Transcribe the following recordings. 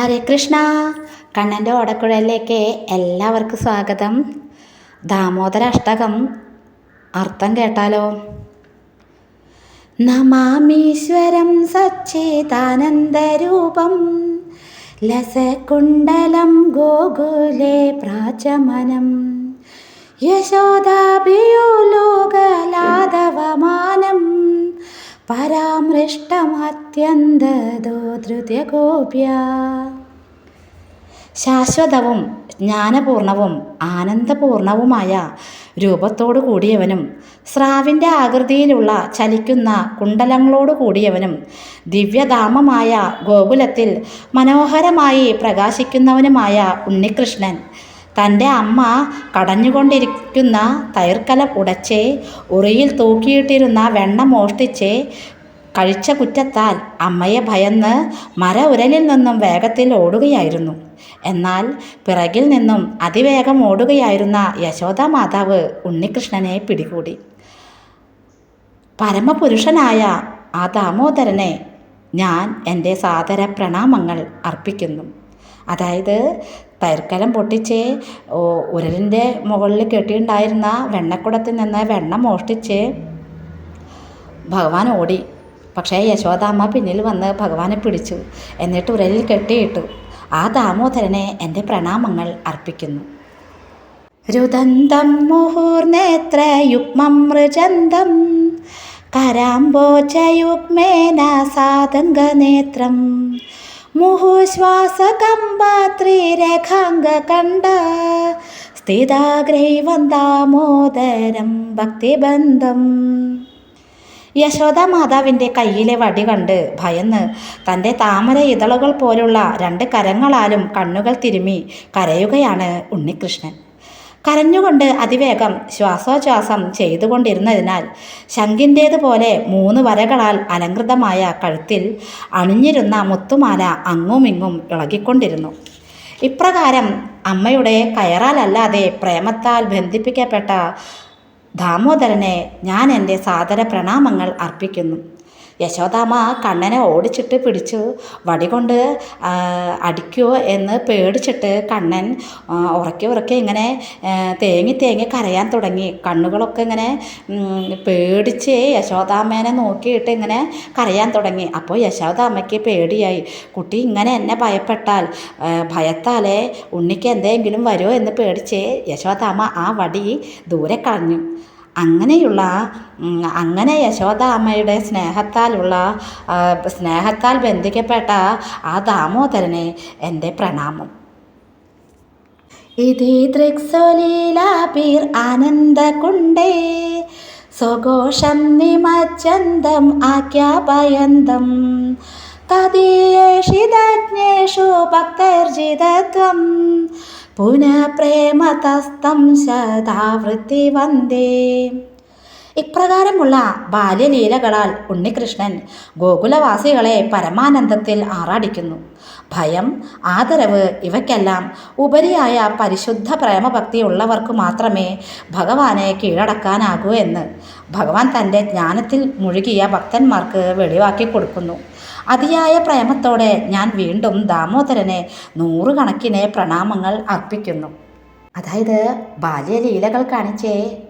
ഹരേ കൃഷ്ണ. കണ്ണന്റെ ഓടക്കുഴലിലേക്ക് എല്ലാവർക്കും സ്വാഗതം. ദാമോദര അഷ്ടകം അർത്ഥം കേട്ടാലോ? നമാമീശ്വരം സച്ചിദാനന്ദരൂപം ലസകുണ്ടലം ഗോകുലേ പ്രാചമനം. യശോദാഭിയോ ലോകലാദവമാനം പരാമൃഷ്ടമത്യന്തദോ ധൃത്യഗോപ്യ. ശാശ്വതവും ജ്ഞാനപൂർണവും ആനന്ദപൂർണവുമായ രൂപത്തോടു കൂടിയവനും സ്രാവിന്റെ ആകൃതിയിലുള്ള ചലിക്കുന്ന കുണ്ടലങ്ങളോടു കൂടിയവനും ദിവ്യധാമമായ ഗോകുലത്തിൽ മനോഹരമായി പ്രകാശിക്കുന്നവനുമായ ഉണ്ണികൃഷ്ണൻ തന്റെ അമ്മ കടഞ്ഞുകൊണ്ടിരിക്കുന്ന തൈർക്കല ഉടച്ച് ഉറിയിൽ തൂക്കിയിട്ടിരുന്ന വെണ്ണ മോഷ്ടിച്ച് കഴിച്ച കുറ്റത്താൽ അമ്മയെ ഭയന്ന് മര ഉരലിൽ നിന്നും വേഗത്തിൽ ഓടുകയായിരുന്നു. എന്നാൽ പിറകിൽ നിന്നും അതിവേഗം ഓടുകയായിരുന്ന യശോദ മാതാവ് ഉണ്ണികൃഷ്ണനെ പിടികൂടി. പരമപുരുഷനായ ആ ദാമോദരനെ ഞാൻ എന്റെ സാദര പ്രണാമങ്ങൾ അർപ്പിക്കുന്നു. അതായത് തൈർക്കലം പൊട്ടിച്ച് ഉരലിന്റെ മുകളിൽ കെട്ടിയിട്ടുണ്ടായിരുന്ന വെണ്ണക്കുടത്തിൽ നിന്ന് വെണ്ണ മോഷ്ടിച്ച് ഭഗവാൻ ഓടി. പക്ഷേ യശോദാമ്മ പിന്നിൽ വന്ന് ഭഗവാനെ പിടിച്ചു. എന്നിട്ട് ഉരലിൽ കെട്ടിയിട്ടു. ആ ദാമോദരനെ എന്റെ പ്രണാമങ്ങൾ അർപ്പിക്കുന്നു. രുദന്തം മുഹൂർനേത്രയുഗ്മം മൃജന്തം കരാംബോജയുഗ്മേന സാതംഗനേത്രം മുഹുശ്വാസകമ്പാത്രിരേഖാംഗകണ്ഠ സ്ഥിതാഗ്രൈവന്താമോദരം ഭക്തിബന്ധം. യശോദ മാതാവിന്റെ കയ്യിലെ വടി കണ്ട് ഭയന്ന് തന്റെ താമര ഇതളുകൾ പോലുള്ള രണ്ട് കരങ്ങളാലും കണ്ണുകൾ തിരുമ്മി കരയുകയാണ് ഉണ്ണികൃഷ്ണൻ. കരഞ്ഞുകൊണ്ട് അതിവേഗം ശ്വാസോച്ഛ്വാസം ചെയ്തുകൊണ്ടിരുന്നതിനാൽ ശങ്കിന്റേതുപോലെ മൂന്ന് വരകളാൽ അലങ്കൃതമായ കഴുത്തിൽ അണിഞ്ഞിരുന്ന മുത്തുമാല അങ്ങുമിങ്ങും ഇളകിക്കൊണ്ടിരുന്നു. ഇപ്രകാരം അമ്മയുടെ കയറാലല്ലാതെ പ്രേമത്താൽ ബന്ധിപ്പിക്കപ്പെട്ട ദാമോദരനെ ഞാൻ എന്റെ സാദര പ്രണാമങ്ങൾ അർപ്പിക്കുന്നു. യശോദാമ്മ കണ്ണനെ ഓടിച്ചിട്ട് പിടിച്ചു. വടി കൊണ്ട് അടിക്കുമോ എന്ന് പേടിച്ചിട്ട് കണ്ണൻ ഉറക്കെ ഉറക്കെ ഇങ്ങനെ തേങ്ങി തേങ്ങി കരയാൻ തുടങ്ങി. കണ്ണുകളൊക്കെ ഇങ്ങനെ പേടിച്ച് യശോദാമ്മേനെ നോക്കിയിട്ട് ഇങ്ങനെ കരയാൻ തുടങ്ങി. അപ്പോൾ യശോദാമ്മയ്ക്ക് പേടിയായി. കുട്ടി ഇങ്ങനെ എന്നെ ഭയപ്പെട്ടാൽ ഭയത്താലേ ഉണ്ണിക്ക് എന്തെങ്കിലും വരുമോ എന്ന് പേടിച്ച് യശോദാമ്മ ആ വടി ദൂരെ കളഞ്ഞു. അങ്ങനെയുള്ള അങ്ങനെ യശോദ അമ്മയുടെ സ്നേഹത്താലുള്ള സ്നേഹത്താൽ ബന്ധിക്കപ്പെട്ട ആ ദാമോദരനെ എന്റെ പ്രണാമം. ഇതി ദൃക്സൊലീലാപീർ ആനന്ദകുണ്ടേ സ്വഘോഷം നിമജ്ജന്തം ആഖ്യാപയന്തം. തദീയേഷിതജ്ഞേഷു ഭക്തർജിതത്വം പുനഃ പ്രേമതസ്തം ശതാവൃത്തി വന്ദേ. ഇപ്രകാരമുള്ള ബാല്യലീലകളാൽ ഉണ്ണികൃഷ്ണൻ ഗോകുലവാസികളെ പരമാനന്ദത്തിൽ ആറാടിക്കുന്നു. ഭയം ആദരവ് ഇവയ്ക്കെല്ലാം ഉപരിയായ പരിശുദ്ധ പ്രേമഭക്തി ഉള്ളവർക്ക് മാത്രമേ ഭഗവാനെ കീഴടക്കാനാകൂ എന്ന് ഭഗവാൻ തന്റെ ജ്ഞാനത്തിൽ മുഴുകിയ ഭക്തന്മാർക്ക് വെളിവാക്കി കൊടുക്കുന്നു. അതിയായ പ്രേമത്തോടെ ഞാൻ വീണ്ടും ദാമോദരനെ നൂറുകണക്കിന് പ്രണാമങ്ങൾ അർപ്പിക്കുന്നു. അതായത് ബാല്യലീലകൾ കാണിച്ചേ.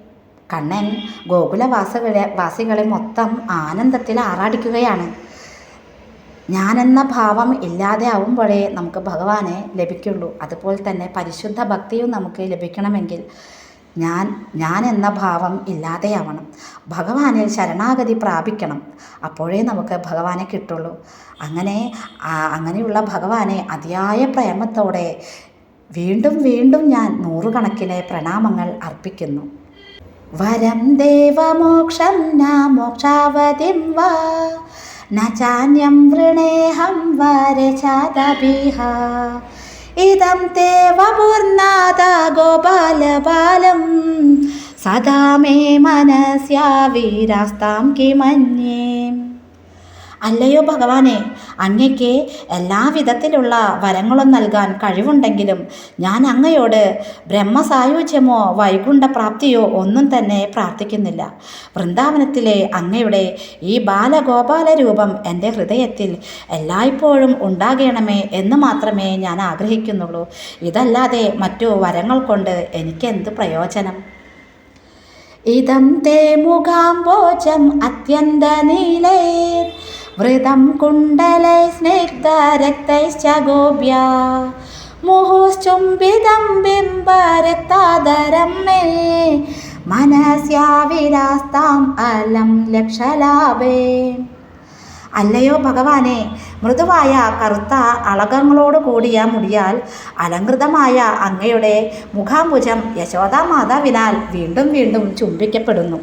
കണ്ണൻ ഗോകുലവാസികളെ വാസികളെ മൊത്തം ആനന്ദത്തിൽ ആറാടിക്കുകയാണ്. ഞാനെന്ന ഭാവം ഇല്ലാതെ ആവുമ്പോഴേ നമുക്ക് ഭഗവാനെ ലഭിക്കുള്ളൂ. അതുപോലെ തന്നെ പരിശുദ്ധ ഭക്തിയും നമുക്ക് ലഭിക്കണമെങ്കിൽ ഞാൻ ഞാൻ എന്ന ഭാവം ഇല്ലാതെയാവണം. ഭഗവാനിൽ ശരണാഗതി പ്രാപിക്കണം. അപ്പോഴേ നമുക്ക് ഭഗവാനെ കിട്ടുള്ളൂ. അങ്ങനെ അങ്ങനെയുള്ള ഭഗവാനെ അതിയായ പ്രേമത്തോടെ വീണ്ടും വീണ്ടും ഞാൻ നൂറുകണക്കിന് പ്രണാമങ്ങൾ അർപ്പിക്കുന്നു. വരം ദേവമോക്ഷം ന മോക്ഷാവതിം വാ. ന ചാന്യം വൃണേഹം വരചാതബിഹ ഇതം തേവപൂർണാത ഗോപാലപാലം സദാ മേ മനസ്യാ വീരാസ്താം കിമന്യേ. അല്ലയോ ഭഗവാനെ അങ്ങയ്ക്ക് എല്ലാവിധത്തിലുള്ള വരങ്ങളും നൽകാൻ കഴിവുണ്ടെങ്കിലും ഞാൻ അങ്ങയോട് ബ്രഹ്മസായുജ്യമോ വൈകുണ്ഠപ്രാപ്തിയോ ഒന്നും തന്നെ പ്രാർത്ഥിക്കുന്നില്ല. വൃന്ദാവനത്തിലെ അങ്ങയുടെ ഈ ബാലഗോപാല രൂപം എന്റെ ഹൃദയത്തിൽ എല്ലായ്പ്പോഴും ഉണ്ടാകണമേ എന്ന് മാത്രമേ ഞാൻ ആഗ്രഹിക്കുന്നുള്ളൂ. ഇതല്ലാതെ മറ്റു വരങ്ങൾ കൊണ്ട് എനിക്കെന്ത് പ്രയോജനം? ഇതം തേ മുഖാംബോജം അത്യന്തനീലൈ വൃതം കുണ്ടലൈ ഗോപ്യ മുഹുശ്ചുംബിതം ബിംബരക്താദരം മേ മനസ്യാവിരാസ്താം അലം ലക്ഷലാഭേ. അല്ലയോ ഭഗവാനെ മൃദുവായ കറുത്ത അളകങ്ങളോട് കൂടിയ മുടിയാൽ അലങ്കൃതമായ അങ്ങയുടെ മുഖാംബുജം യശോദാ മാതാവിനാൽ വീണ്ടും വീണ്ടും ചുംബിക്കപ്പെടുന്നു.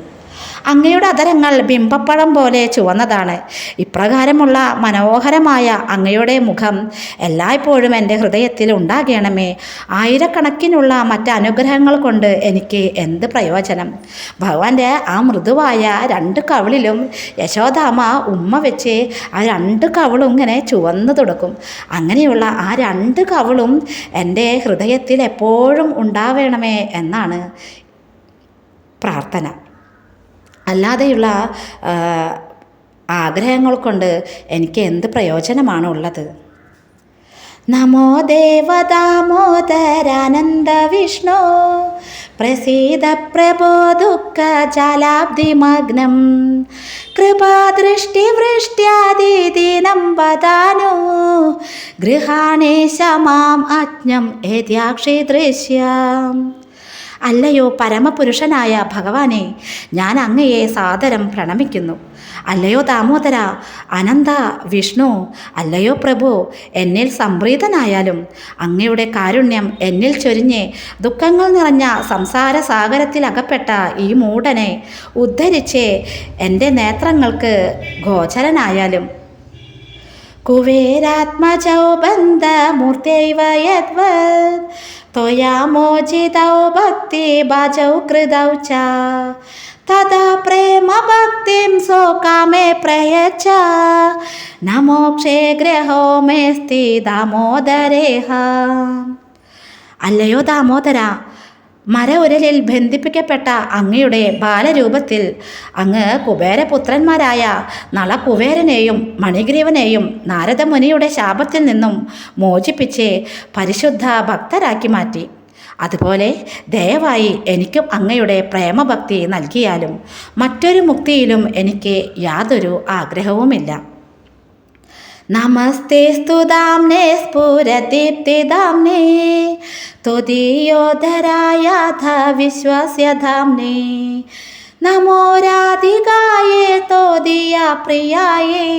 അങ്ങയുടെ അതരങ്ങൾ ബിംബപ്പഴം പോലെ ചുവന്നതാണ്. ഇപ്രകാരമുള്ള മനോഹരമായ അങ്ങയുടെ മുഖം എല്ലായ്പ്പോഴും എന്റെ ഹൃദയത്തിൽ ഉണ്ടാകണമേ. ആയിരക്കണക്കിനുള്ള മറ്റ് അനുഗ്രഹങ്ങൾ കൊണ്ട് എനിക്ക് എന്ത് പ്രയോജനം? ഭഗവാന്റെ ആ മൃദുവായ രണ്ട് കവിളിലും യശോദാമ ഉമ്മ വെച്ച് ആ രണ്ട് കവിളും ഇങ്ങനെ ചുവന്നു തുടക്കും. അങ്ങനെയുള്ള ആ രണ്ട് കവിളും എന്റെ ഹൃദയത്തിൽ എപ്പോഴും ഉണ്ടാവേണമേ എന്നാണ് പ്രാർത്ഥന. അല്ലാതെയുള്ള ആഗ്രഹങ്ങൾ കൊണ്ട് എനിക്ക് എന്ത് പ്രയോജനമാണ് ഉള്ളത്? നമോ ദേവദാമോദരാനന്ദ വിഷ്ണു പ്രസീദ പ്രഭോ ദുഃഖ ജലാബ്ദിമഗ്നം കൃപാദൃഷ്ടിവൃഷ്ട്യാദിദിനം വദാനു ഗൃഹാണേശ മാം അജ്ഞം ഏത്യാക്ഷി ദൃശ്യം. അല്ലയോ പരമപുരുഷനായ ഭഗവാനെ ഞാൻ അങ്ങയെ സാദരം പ്രണമിക്കുന്നു. അല്ലയോ ദാമോദര അനന്ത വിഷ്ണു അല്ലയോ പ്രഭു എന്നിൽ സംപ്രീതനായാലും അങ്ങയുടെ കാരുണ്യം എന്നിൽ ചൊരിഞ്ഞ് ദുഃഖങ്ങൾ നിറഞ്ഞ സംസാര സാഗരത്തിൽ അകപ്പെട്ട ഈ മൂടനെ ഉദ്ധരിച്ച് എന്റെ നേത്രങ്ങൾക്ക് ഗോചരനായാലും കുവേരാത്മജൗ ബന്ധമൂർത്തൈവ യദ്വത് त्वया मोचितौ भक्तिबाजौ कृतौ च तदा प्रेमभक्तिं सोकामे प्रयच्छ न मोक्षे गृहो मेऽस्ति दामोदरेह അല്ലയോ ദാമോദര മര ഉരലിൽ ബന്ധിപ്പിക്കപ്പെട്ട അങ്ങയുടെ ബാലരൂപത്തിൽ അങ്ങ് കുബേരപുത്രന്മാരായ നളകുബേരനെയും മണിഗ്രീവനെയും നാരദമുനിയുടെ ശാപത്തിൽ നിന്നും മോചിപ്പിച്ച് പരിശുദ്ധ ഭക്തരാക്കി മാറ്റി. അതുപോലെ ദയവായി എനിക്കും അങ്ങയുടെ പ്രേമഭക്തി നൽകിയാലും മറ്റൊരു മുക്തിയിലും എനിക്ക് യാതൊരു ആഗ്രഹവുമില്ല. നമസ്തേ സ്തുതാംനേ സ്ഫുരദീപ്തിദാംനേ തുതിയോധരായാഥ വിശ്വസ്യധാംനേ നമോ രാധികായേ തോതിയ പ്രിയായേ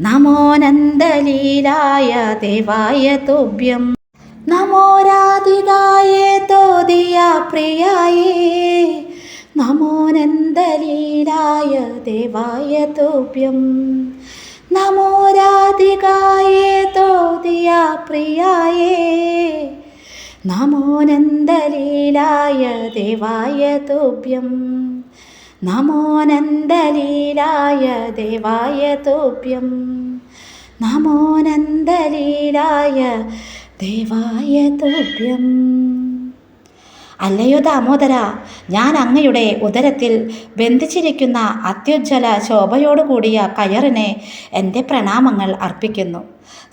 നമോ നന്ദലീലായ ദേവായ തുഭ്യം നമോ രാധികായേ തോതിയ പ്രിയായേ നമോ നന്ദലീലായ ദേവായ തുഭ്യം ഗായേ തോതിയ പ്രിയായേ. നമോ ദേവായ തോപ്യം. നമോ ദേവായ തോപ്യം. നമോ ദേവായ തോപ്യം. അല്ലയോ ദാമോദര ഞാൻ അങ്ങയുടെ ഉദരത്തിൽ ബന്ധിച്ചിരിക്കുന്ന അത്യുജ്വല ശോഭയോടുകൂടിയ കയറിനെ എന്റെ പ്രണാമങ്ങൾ അർപ്പിക്കുന്നു.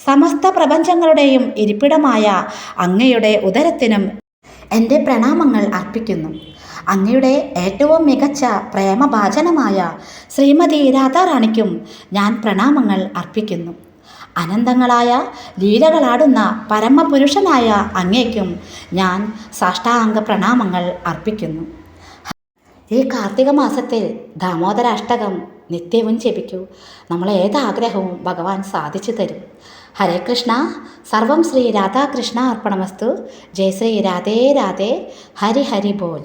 സമസ്ത പ്രപഞ്ചങ്ങളുടെയും ഇരിപ്പിടമായ അങ്ങയുടെ ഉദരത്തിനും എന്റെ പ്രണാമങ്ങൾ അർപ്പിക്കുന്നു. അങ്ങയുടെ ഏറ്റവും മികച്ച പ്രേമഭാചനമായ ശ്രീമതി രാധാറാണിക്കും ഞാൻ പ്രണാമങ്ങൾ അർപ്പിക്കുന്നു. അനന്തങ്ങളായ ലീലകളാടുന്ന പരമപുരുഷനായ അങ്ങേക്കും ഞാൻ സാഷ്ടാംഗ പ്രണാമങ്ങൾ അർപ്പിക്കുന്നു. ഈ കാർത്തിക മാസത്തിൽ ദാമോദര അഷ്ടകം നിത്യവും ജപിക്കൂ. നമ്മളെ ഏതാഗ്രഹവും ഭഗവാൻ സാധിച്ചു തരും. ഹരേ കൃഷ്ണ. സർവം ശ്രീ രാധാകൃഷ്ണ അർപ്പണമസ്തു. ജയ ശ്രീ രാധേ രാധേ. ഹരി ഹരി ബോൽ